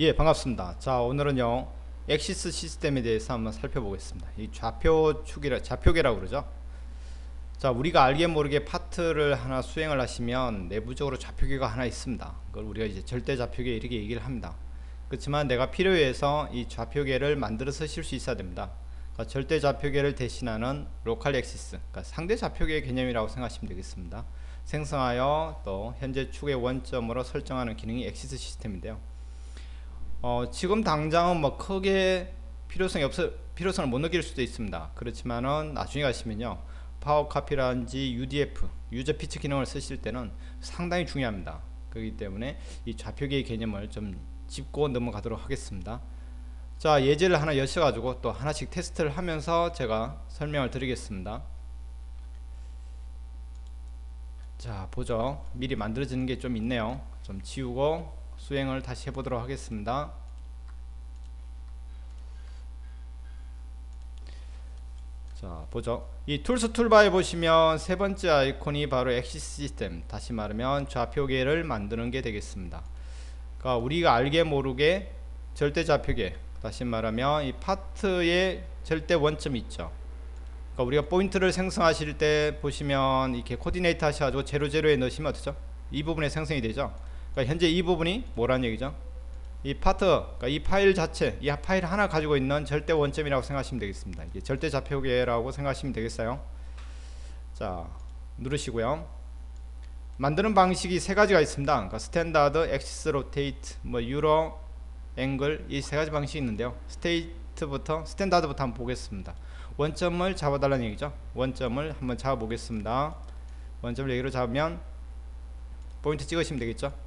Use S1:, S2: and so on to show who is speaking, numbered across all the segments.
S1: 예 반갑습니다. 자 오늘은요 엑시스 시스템에 대해서 한번 살펴보겠습니다. 이 좌표축이라 좌표계라고 그러죠? 자 우리가 알게 모르게 파트를 하나 수행을 하시면 내부적으로 좌표계가 하나 있습니다. 그걸 우리가 이제 절대 좌표계 이렇게 얘기를 합니다. 그렇지만 내가 필요해서 이 좌표계를 만들어서 쓸수 있어야 됩니다. 그러니까 절대 좌표계를 대신하는 로컬 엑시스 그러니까 상대 좌표계 개념이라고 생각하시면 되겠습니다. 생성하여 또 현재 축의 원점으로 설정하는 기능이 엑시스 시스템인데요 어, 지금 당장은 뭐 크게 필요성이 없어 필요성을 못 느낄 수도 있습니다. 그렇지만은 나중에 가시면요. 파워 카피라든지 UDF, 유저 피치 기능을 쓰실 때는 상당히 중요합니다. 그렇기 때문에 이 좌표계의 개념을 좀 짚고 넘어가도록 하겠습니다. 자, 예제를 하나 여셔 가지고 또 하나씩 테스트를 하면서 제가 설명을 드리겠습니다. 자, 보죠. 미리 만들어지는 게 좀 있네요. 좀 지우고 수행을 다시 해보도록 하겠습니다. 자 보죠. 이 툴스 툴바에 보시면 세 번째 아이콘이 바로 엑시스 시스템. 다시 말하면 좌표계를 만드는 게 되겠습니다. 그러니까 우리가 알게 모르게 절대 좌표계 다시 말하면 이 파트의 절대 원점이 있죠. 그러니까 우리가 포인트를 생성하실 때 보시면 이렇게 코디네이트 하셔가지고 제로 제로에 넣으시면 어떻죠? 이 부분에 생성이 되죠 그러니까 현재 이 부분이 뭐란 얘기죠? 이 파트, 그러니까 이 파일 자체, 이 파일 하나 가지고 있는 절대 원점이라고 생각하시면 되겠습니다. 이게 절대 좌표계라고 생각하시면 되겠어요. 자, 누르시고요. 만드는 방식이 세 가지가 있습니다. 그러니까 스탠다드, 엑시스 로테이트, 뭐 유로, 앵글 이 세 가지 방식이 있는데요. 스테이트부터 스탠다드부터 한번 보겠습니다. 원점을 잡아달라는 얘기죠. 원점을 한번 잡아보겠습니다. 원점을 여기로 잡으면 포인트 찍으시면 되겠죠.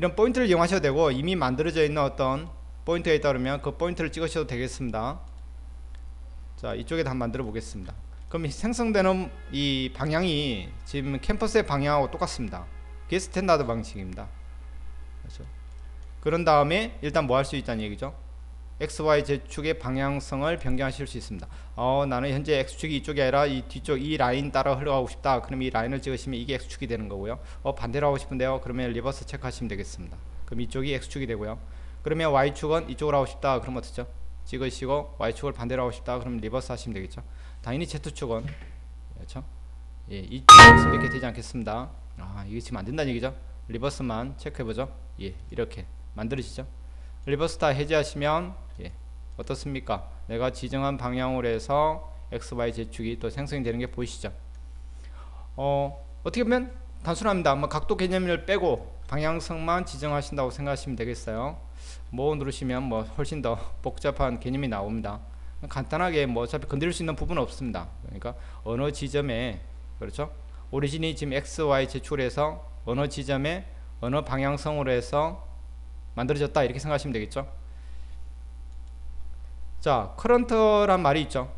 S1: 이런 포인트를 이용하셔도 되고 이미 만들어져 있는 어떤 있다 그러면 그 포인트를 찍으셔도 되겠습니다. 자 이쪽에다 한번 만들어 보겠습니다. 그럼 생성되는 이 방향이 지금 캠퍼스의 방향하고 똑같습니다. 그게 스탠다드 방식입니다. 그렇죠? 그런 다음에 일단 뭐 할 수 있다는 얘기죠 XY Z축의 방향성을 변경하실 수 있습니다. 어, 나는 현재 X축이 이쪽이 아니라 이 뒤쪽 이 라인 따라 흘러가고 싶다. 그럼 이 라인을 찍으시면 이게 X축이 되는 거고요. 어, 반대로 하고 싶은데요. 그러면 리버스 체크하시면 되겠습니다. 그럼 이쪽이 X축이 되고요. 그러면 Y축은 이쪽으로 하고 싶다. 그럼 어떻죠? 찍으시고 Y축을 반대로 하고 싶다. 그럼 리버스 하시면 되겠죠. 당연히 Z축은 그렇죠? 예, 이쪽에서 이렇게 되지 않겠습니다. 아, 이게 지금 안 된다는 얘기죠. 리버스만 체크해 보죠. 예, 이렇게 만들어지죠. 리버스 다 해제하시면 예, 어떻습니까? 내가 지정한 방향으로 해서 XY 제축이 또 생성이 되는 게 보이시죠? 어, 어떻게 보면 단순합니다. 뭐 각도 개념을 빼고 방향성만 지정하신다고 생각하시면 되겠어요. 뭐 누르시면 뭐 훨씬 더 복잡한 개념이 나옵니다. 간단하게 뭐 어차피 건드릴 수 있는 부분은 없습니다. 그러니까 어느 지점에 그렇죠? 오리진이 지금 XY 제축을 해서 어느 지점에 어느 방향성으로 해서 만들어졌다 이렇게 생각하시면 되겠죠? 자 커런트란 말이 있죠.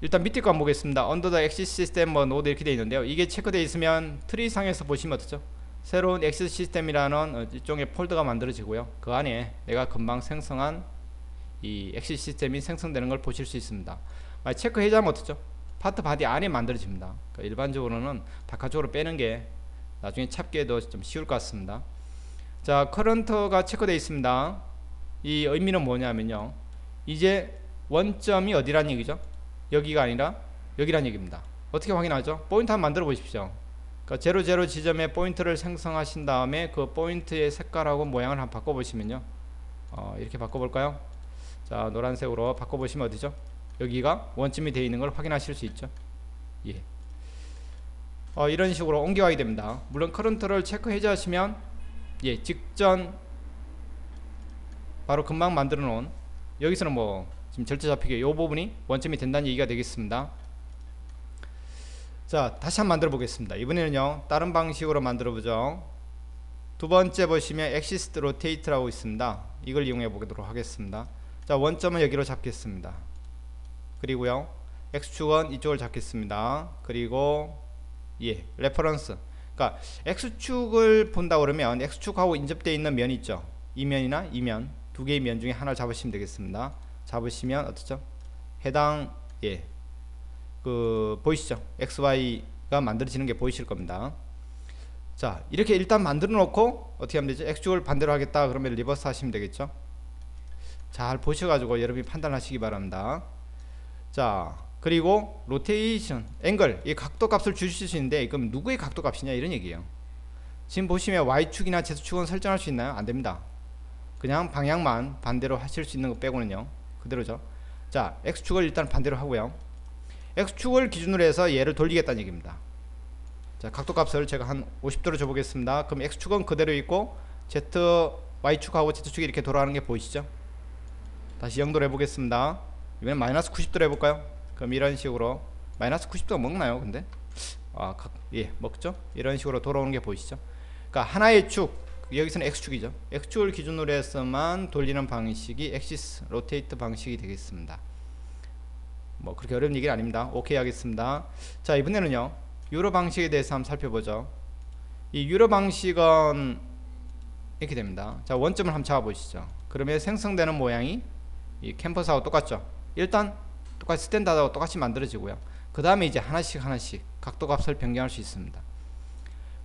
S1: 일단 밑에 거 한번 보겠습니다. Under the axis system 뭐 node 이렇게 되어 있는데요. 이게 체크되어 있으면 트리 상에서 보시면 어떻죠? 새로운 엑시스 시스템이라는 일종의 폴더가 만들어지고요. 그 안에 내가 금방 생성한 이 엑시스 시스템이 생성되는 걸 보실 수 있습니다. 체크 해제하면 어떻죠? 파트 바디 안에 만들어집니다. 그러니까 일반적으로는 바깥쪽으로 빼는 게 나중에 찾기에도 좀 쉬울 것 같습니다 자 커런트가 체크되어 있습니다. 이 의미는 뭐냐면요. 이제 원점이 어디란 얘기죠? 여기가 아니라 여기란 얘기입니다. 어떻게 확인하죠? 포인트 한번 만들어 보십시오. 그러니까 제로 제로 지점에 포인트를 생성하신 다음에 그 포인트의 색깔하고 모양을 한번 바꿔 보시면요. 어, 이렇게 바꿔 볼까요? 자 노란색으로 바꿔 보시면 어디죠? 여기가 원점이 되어 있는 걸 확인하실 수 있죠? 예. 어, 이런 식으로 옮겨가게 됩니다. 물론 커런트를 체크 해제하시면 예, 직전 바로 금방 만들어 놓은 여기서는 뭐 지금 절대 잡히게 이 부분이 원점이 된다는 얘기가 되겠습니다. 자, 다시 한 번 만들어 보겠습니다. 이번에는요, 다른 방식으로 만들어 보죠. 두 번째 보시면 엑시스 로테이트라고 있습니다. 이걸 이용해 보도록 하겠습니다. 자, 원점은 여기로 잡겠습니다. 그리고요, X축은 이쪽을 잡겠습니다. 그리고 예, 레퍼런스 그러니까 X축을 본다 그러면 X축하고 인접되어 있는 면이 있죠. 이 면이나 이 면, 두 개의 면 중에 하나를 잡으시면 되겠습니다. 잡으시면 어떻죠? 해당 예. 그 보이시죠? XY가 만들어지는 게 보이실 겁니다. 자 이렇게 일단 만들어 놓고 어떻게 하면 되죠 X축을 반대로 하겠다 그러면 리버스 하시면 되겠죠 잘 보셔 가지고 여러분이 판단하시기 바랍니다 자 그리고 로테이션 앵글 이 각도 값을 주실 수 있는데 그럼 누구의 각도 값이냐? 이런 얘기예요. 지금 보시면 Y축이나 Z축은 설정할 수 있나요? 안 됩니다. 그냥 방향만 반대로 하실 수 있는 거 빼고는요. 그대로죠. 자 X축을 일단 반대로 하고요. X축을 기준으로 해서 얘를 돌리겠다는 얘기입니다. 자 각도 값을 제가 한 50도로 줘보겠습니다. 그럼 X축은 그대로 있고 Z Y축하고 Z축이 이렇게 돌아가는 게 보이시죠? 다시 0도로 해보겠습니다. 이번엔 마이너스 90도로 해볼까요 그럼 이런 식으로 마이너스 90도가 먹나요 근데? 아, 각, 예 먹죠? 이런 식으로 돌아오는 게 보이시죠? 그러니까 하나의 축 여기서는 X축이죠. X축을 기준으로 해서만 돌리는 방식이 엑시스 로테이트 방식이 되겠습니다. 뭐 그렇게 어려운 얘기는 아닙니다. 오케이 하겠습니다. 자 이번에는요 유로 방식에 대해서 한번 살펴보죠. 이 유로 방식은 이렇게 됩니다. 자 원점을 한번 잡아 보시죠. 그러면 생성되는 모양이 이 캠퍼스하고 똑같죠? 일단 똑같이 스탠다드하고 똑같이 만들어지고요. 그 다음에 이제 하나씩 하나씩 각도 값을 변경할 수 있습니다.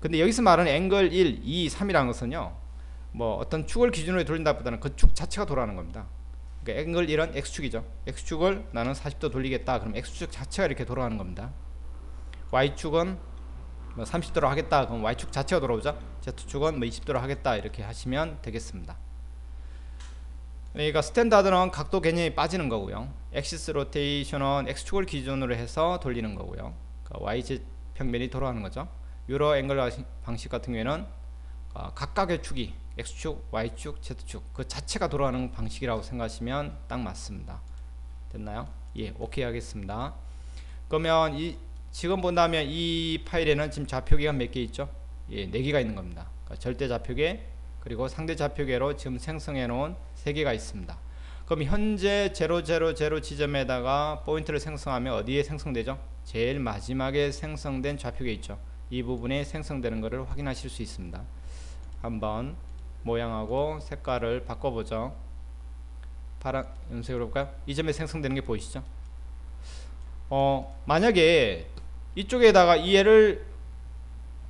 S1: 근데 여기서 말하는 앵글 1, 2, 3이라는 것은요 뭐 어떤 축을 기준으로 돌린다보다는 그 축 자체가 돌아가는 겁니다. 그러니까 앵글 1은 X축이죠. X축을 나는 40도 돌리겠다. 그럼 X축 자체가 이렇게 돌아가는 겁니다. Y축은 뭐 30도로 하겠다. 그럼 Y축 자체가 돌아오죠. Z축은 뭐 20도로 하겠다. 이렇게 하시면 되겠습니다 그러니까 스탠다드는 각도 개념이 빠지는 거고요. 엑시스 로테이션은 X축을 기준으로 해서 돌리는 거고요. 그러니까 YZ 평면이 돌아가는 거죠. 유로 앵글 방식 같은 경우에는 어, 각각의 축이 X축, Y축, Z축 그 자체가 돌아가는 방식이라고 생각하시면 딱 맞습니다. 됐나요? 예 오케이 하겠습니다. 그러면 이 지금 본다면 이 파일에는 지금 좌표계가 몇 개 있죠? 예, 4개가 있는 겁니다. 그러니까 절대 좌표계 그리고 상대 좌표계로 지금 생성해 놓은 3개가 있습니다 그럼 현재 000 지점에다가 포인트를 생성하면 어디에 생성되죠? 제일 마지막에 생성된 좌표계 있죠 이 부분에 생성되는 것을 확인하실 수 있습니다 한번 모양하고 색깔을 바꿔보죠 파란 염색으로 볼까요? 이 점에 생성되는 게 보이시죠? 어 만약에 이쪽에다가 이 얘를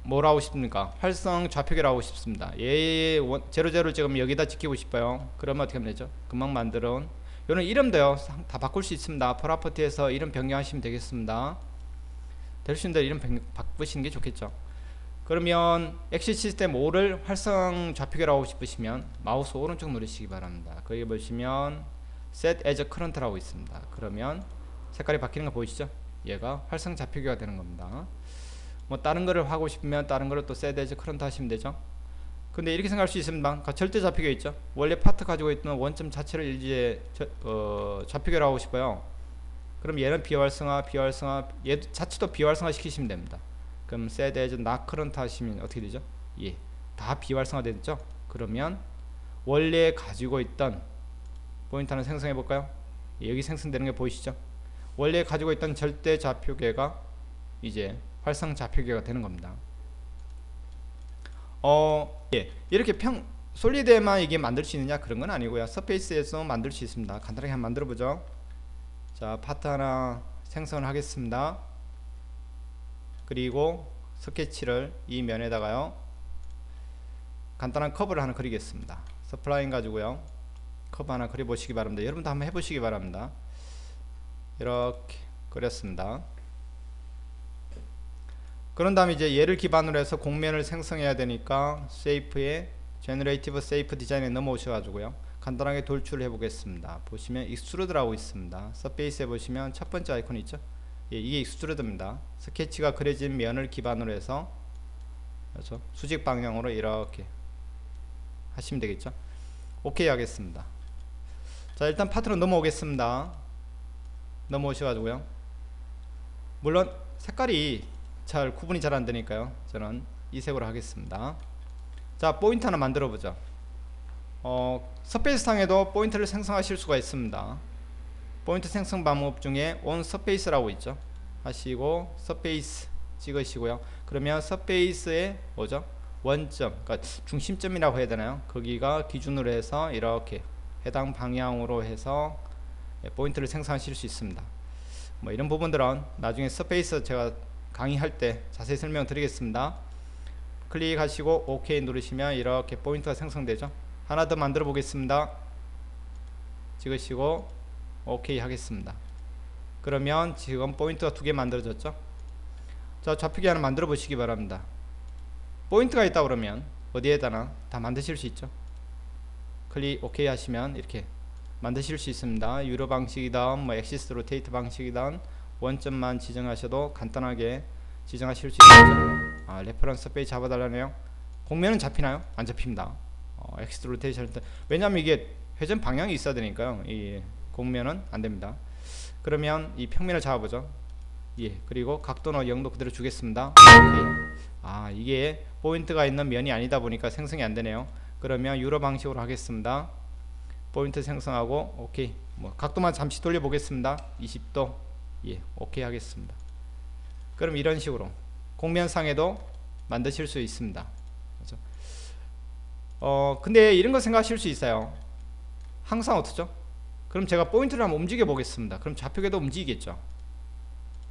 S1: 뭐라 하고 싶습니까? 활성 좌표계로 하고 싶습니다. 얘 제로 제로 지금 여기다 지키고 싶어요. 그러면 어떻게 하면 되죠? 금방 만들어 이런 이름도요. 다 바꿀 수 있습니다. 프로퍼티에서 이름 변경하시면 되겠습니다. 될수 있는데 이름 변경, 바꾸시는 게 좋겠죠. 그러면 엑시 시스템 5를 활성 좌표계로 하고 싶으시면 마우스 오른쪽 누르시기 바랍니다. 거기 보시면 Set as Current라고 있습니다. 그러면 색깔이 바뀌는 거 보이시죠? 얘가 활성 좌표계가 되는 겁니다. 뭐 다른 거를 하고 싶으면 다른 거를 또 set as current 하시면 되죠. 근데 이렇게 생각할 수 있습니다. 절대 좌표계 있죠. 원래 파트 가지고 있던 원점 자체를 이제 저, 어, 좌표계로 하고 싶어요. 그럼 얘는 비활성화, 비활성화, 얘 자체도 비활성화 시키시면 됩니다. 그럼 set as not 하시면 어떻게 되죠? 예, 다 비활성화 됐죠? 그러면 원래 가지고 있던 포인트 하나 생성해 볼까요? 예, 여기 생성되는 게 보이시죠? 원래 가지고 있던 절대 좌표계가 이제 활성 좌표계가 되는 겁니다. 어, 예. 이렇게 평 솔리드에만 이게 만들 수 있느냐 그런 건 아니고요. 서페이스에서 만들 수 있습니다. 간단하게 한번 만들어 보죠. 자, 파트 하나 생성을 하겠습니다. 그리고 스케치를 이 면에다가요. 간단한 커브를 하나 그리겠습니다. 서플라인 가지고요. 커브 하나 그려 보시기 바랍니다. 여러분도 한번 해 보시기 바랍니다. 이렇게 그렸습니다. 그런 다음에 이제 얘를 기반으로 해서 공면을 생성해야 되니까 세이프에 제너레이티브 세이프 디자인에 넘어오셔 가지고요. 간단하게 돌출을 해 보겠습니다. 보시면 익스트루드라고 있습니다. 서페이스에 보시면 첫 번째 아이콘 있죠? 예, 이게 익스트루드입니다. 스케치가 그려진 면을 기반으로 해서 그렇죠? 수직 방향으로 이렇게 하시면 되겠죠? 오케이 하겠습니다. 자 일단 파트로 넘어오겠습니다. 넘어오셔 가지고요. 물론 색깔이 잘 구분이 잘 안되니까요. 저는 이 색으로 하겠습니다. 자 포인트 하나 만들어 보죠. 어, 서페이스 상에도 포인트를 생성하실 수가 있습니다. 포인트 생성 방법 중에 on surface라고 있죠. 하시고 서페이스 찍으시고요. 그러면 서페이스의 뭐죠? 원점 그러니까 중심점이라고 해야 되나요? 거기가 기준으로 해서 이렇게 해당 방향으로 해서 포인트를 생성하실 수 있습니다. 뭐 이런 부분들은 나중에 서페이스 제가 강의할 때 자세히 설명드리겠습니다. 클릭하시고 OK 누르시면 이렇게 포인트가 생성되죠. 하나 더 만들어 보겠습니다. 찍으시고 OK 하겠습니다. 그러면 지금 포인트가 두 개 만들어졌죠? 자 좌표기 하나 만들어 보시기 바랍니다. 포인트가 있다 그러면 어디에다나 다 만드실 수 있죠? 클릭 OK 하시면 이렇게 만드실 수 있습니다. 유로 방식이든 뭐 엑시스 로테이트 방식이든 원점만 지정하셔도 간단하게 지정하실 수 있죠 아 레퍼런스 페이지 잡아달라네요. 공면은 잡히나요? 안 잡힙니다. 어, 엑시스 로테이션 왜냐면 이게 회전 방향이 있어야 되니까요. 이 공면은 안 됩니다. 그러면 이 평면을 잡아보죠. 예 그리고 각도는 0도 그대로 주겠습니다. 오케이. 아 이게 포인트가 있는 면이 아니다 보니까 생성이 안 되네요. 그러면 유로 방식으로 하겠습니다. 포인트 생성하고 오케이. 뭐 각도만 잠시 돌려 보겠습니다. 20도 예 오케이 하겠습니다. 그럼 이런 식으로 공면상에도 만드실 수 있습니다. 그렇죠? 어 근데 이런 거 생각하실 수 있어요. 항상 어떻죠? 그럼 제가 포인트를 한번 움직여 보겠습니다. 그럼 좌표계도 움직이겠죠?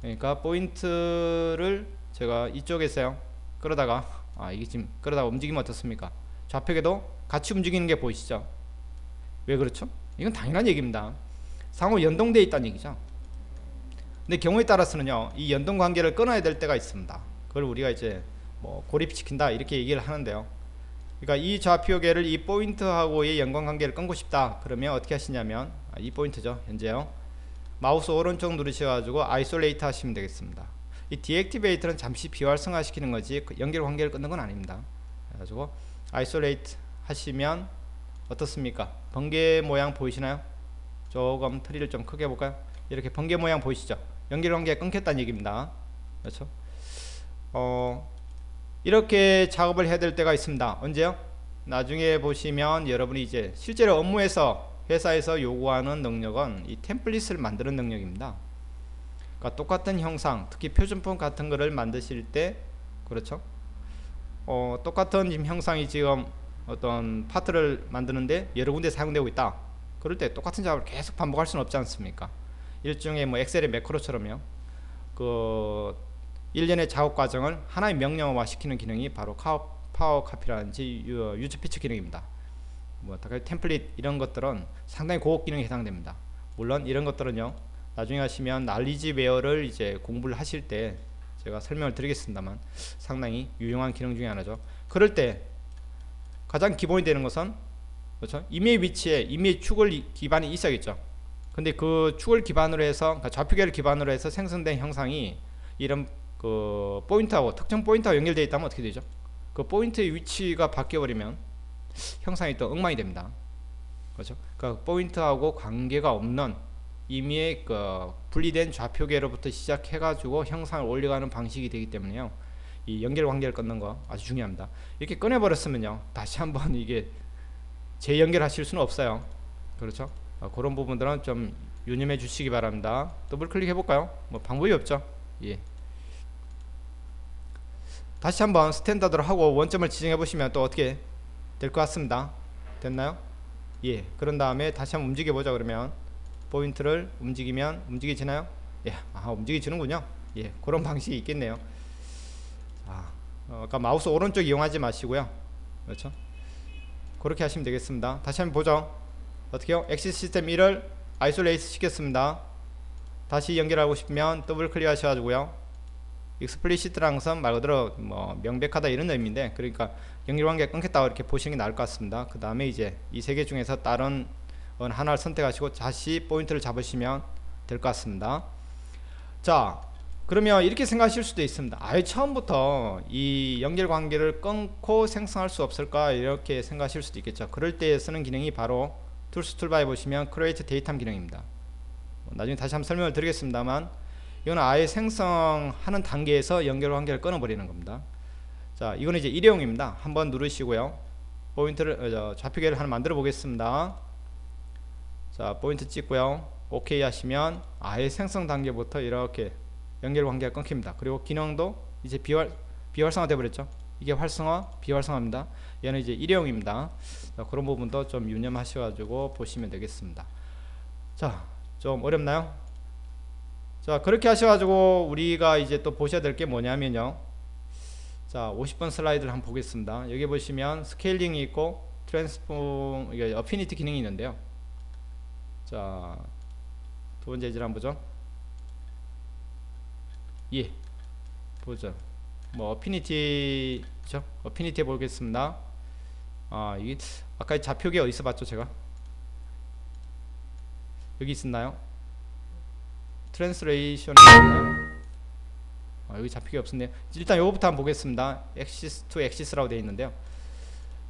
S1: 그러니까 포인트를 제가 이쪽에서요. 끌어다가 아 이게 지금 끌어다가 움직이면 어떻습니까? 좌표계도 같이 움직이는 게 보이시죠? 왜 그렇죠? 이건 당연한 얘기입니다. 상호 연동되어 있다는 얘기죠 근데 경우에 따라서는요 이 연동 관계를 끊어야 될 때가 있습니다. 그걸 우리가 이제 뭐 고립시킨다 이렇게 얘기를 하는데요. 그러니까 이 좌표계를 이 포인트하고의 연관관계를 끊고 싶다 그러면 어떻게 하시냐면 아, 이 포인트죠 현재요. 마우스 오른쪽 누르셔가지고 아이솔레이트 하시면 되겠습니다. 이 디액티베이트는 잠시 비활성화 시키는 거지 그 연결 관계를 끊는 건 아닙니다. 그래가지고 아이솔레이트 하시면 어떻습니까? 번개 모양 보이시나요? 조금 트리를 좀 크게 해볼까요? 이렇게 번개 모양 보이시죠 연결 관계가 끊겼다는 얘기입니다 그렇죠 어 이렇게 작업을 해야 될 때가 있습니다. 언제요? 나중에 보시면 여러분이 이제 실제로 업무에서 회사에서 요구하는 능력은 이 템플릿을 만드는 능력입니다. 그러니까 똑같은 형상, 특히 표준품 같은 거를 만드실 때 그렇죠? 어, 똑같은 지금 형상이 지금 어떤 파트를 만드는데 여러 군데 사용되고 있다. 그럴 때 똑같은 작업을 계속 반복할 수는 없지 않습니까? 일종의 뭐 엑셀의 매크로처럼요. 그 일련의 작업 과정을 하나의 명령화 시키는 기능이 바로 파워 카피라든지 유즈 피처 기능입니다. 뭐 템플릿 이런 것들은 상당히 고급 기능에 해당됩니다. 물론 이런 것들은요. 나중에 하시면 난리지 웨어를 이제 공부를 하실 때 제가 설명을 드리겠습니다만 상당히 유용한 기능 중에 하나죠. 그럴 때 가장 기본이 되는 것은 그렇죠? 임의 위치에 임의 축을 기반이 있어야겠죠. 근데 그 축을 기반으로 해서 그러니까 좌표계를 기반으로 해서 생성된 형상이 이런 그 포인트하고 특정 포인트하고 연결되어 있다면 어떻게 되죠? 그 포인트의 위치가 바뀌어 버리면 형상이 또 엉망이 됩니다. 그렇죠? 그 포인트하고 관계가 없는 이미 그 분리된 좌표계로부터 시작해 가지고 형상을 올려가는 방식이 되기 때문에요. 이 연결 관계를 끊는 거 아주 중요합니다. 이렇게 꺼내 버렸으면요. 다시 한번 이게 재연결하실 수는 없어요. 그렇죠? 어, 그런 부분들은 좀 유념해 주시기 바랍니다. 더블 클릭해 볼까요? 뭐 방법이 없죠. 예. 다시 한번 스탠다드로 하고 원점을 지정해 보시면 또 어떻게 될 것 같습니다 됐나요? 예 그런 다음에 다시 한번 움직여 보자 그러면 포인트를 움직이면 움직이지나요? 예, 아 움직이지는군요 예 그런 방식이 있겠네요 아, 어, 아까 마우스 오른쪽 이용하지 마시고요 그렇죠 그렇게 하시면 되겠습니다 다시 한번 보죠 어떻게 요? 엑시 시스템 1을 아이솔레이트 시켰습니다. 다시 연결하고 싶으면 더블 클릭 하셔가지고요. 익스플리시트라는 것은 말 그대로 뭐 명백하다 이런 의미인데 그러니까 연결관계가 끊겼다고 이렇게 보시는 게 나을 것 같습니다. 그 다음에 이제 이 세 개 중에서 다른 하나를 선택하시고 다시 포인트를 잡으시면 될 것 같습니다. 자 그러면 이렇게 생각하실 수도 있습니다. 아예 처음부터 이 연결관계를 끊고 생성할 수 없을까 이렇게 생각하실 수도 있겠죠. 그럴 때 쓰는 기능이 바로 툴스 툴바에 보시면 create 데이터 기능입니다 나중에 다시 한번 설명을 드리겠습니다만 이거는 아예 생성하는 단계에서 연결 관계를 끊어버리는 겁니다. 자, 이거는 이제 일회용입니다. 한번 누르시고요. 포인트를 어, 좌표계를 하나 만들어 보겠습니다. 자, 포인트 찍고요. 오케이 하시면 아예 생성 단계부터 이렇게 연결 관계가 끊깁니다. 그리고 기능도 이제 비활 비활성화 돼 버렸죠. 이게 활성화, 비활성화입니다. 얘는 이제 일회용입니다. 자, 그런 부분도 좀 유념하셔 가지고 보시면 되겠습니다. 자, 좀 어렵나요? 자 그렇게 하셔가지고 우리가 이제 또 보셔야 될 게 뭐냐면요 자 50번 슬라이드를 한번 보겠습니다 여기 보시면 스케일링이 있고 트랜스폼 이게 어피니티 기능이 있는데요 자 두 번째 예제를 한번 보죠 예 보죠 뭐 어피니티죠 어피니티 보겠습니다 아 이게 아까 좌표계 어디서 봤죠 제가 여기 있었나요 트랜스레이션이 있나요 아, 여기 잡히기 없었네요. 일단 요거부터 한번 보겠습니다. 엑시스 투 엑시스라고 되어 있는데요.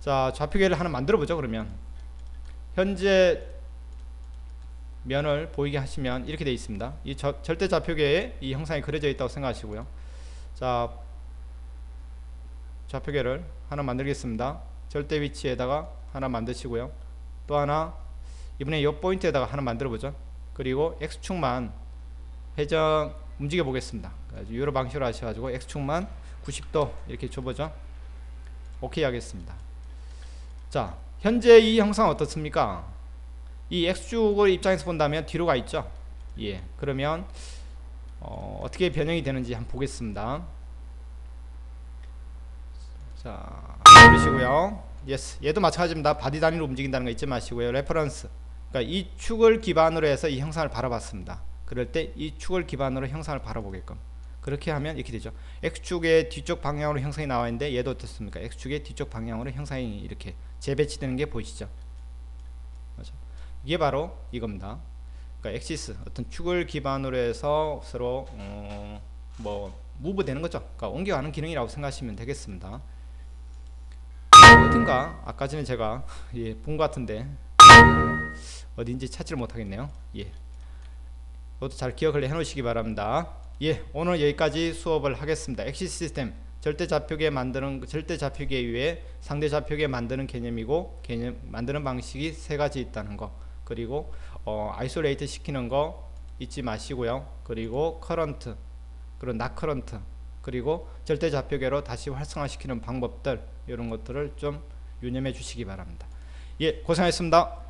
S1: 자, 좌표계를 하나 만들어 보죠. 그러면 현재 면을 보이게 하시면 이렇게 되어 있습니다. 이 저, 절대 좌표계에 이 형상이 그려져 있다고 생각하시고요. 자, 좌표계를 하나 만들겠습니다. 절대 위치에다가 하나 만드시고요. 또 하나 이번에 이 포인트에다가 하나 만들어 보죠. 그리고 x축만 회전 움직여 보겠습니다. 유로 방식으로 하셔가지고 x축만 90도 이렇게 줘보죠. 오케이 하겠습니다. 자, 현재 이 형상 어떻습니까? 이 x축을 입장에서 본다면 뒤로 가 있죠. 예, 그러면 어, 어떻게 변형이 되는지 한번 보겠습니다. 자, 보시고요. 예스, 얘도 마찬가지입니다. 바디 단위로 움직인다는 거 잊지 마시고요. 레퍼런스. 그러니까 이 축을 기반으로 해서 이 형상을 바라봤습니다. 그럴 때 이 축을 기반으로 형상을 바라보게끔 그렇게 하면 이렇게 되죠 X축의 뒤쪽 방향으로 형상이 나와 있는데 얘도 어떻습니까 X축의 뒤쪽 방향으로 형상이 이렇게 재배치되는 게 보이시죠 맞아. 이게 바로 이겁니다 그러니까 엑시스 어떤 축을 기반으로 해서 서로 어, 뭐 무브 되는 거죠 그러니까 옮겨가는 기능이라고 생각하시면 되겠습니다 어딘가 아까 전에 제가 예, 본 것 같은데 어딘지 찾지를 못하겠네요 예. 이것도 잘 기억을 해 놓으시기 바랍니다. 예, 오늘 여기까지 수업을 하겠습니다. 엑시 시스템 절대 좌표계 만드는 절대 좌표계 위에 상대 좌표계 만드는 개념이고 개념 만드는 방식이 세 가지 있다는 거. 그리고 어, 아이솔레이트 시키는 거 잊지 마시고요. 그리고 커런트 그리고 나 커런트 그리고 절대 좌표계로 다시 활성화시키는 방법들 이런 것들을 좀 유념해 주시기 바랍니다. 예, 고생하셨습니다.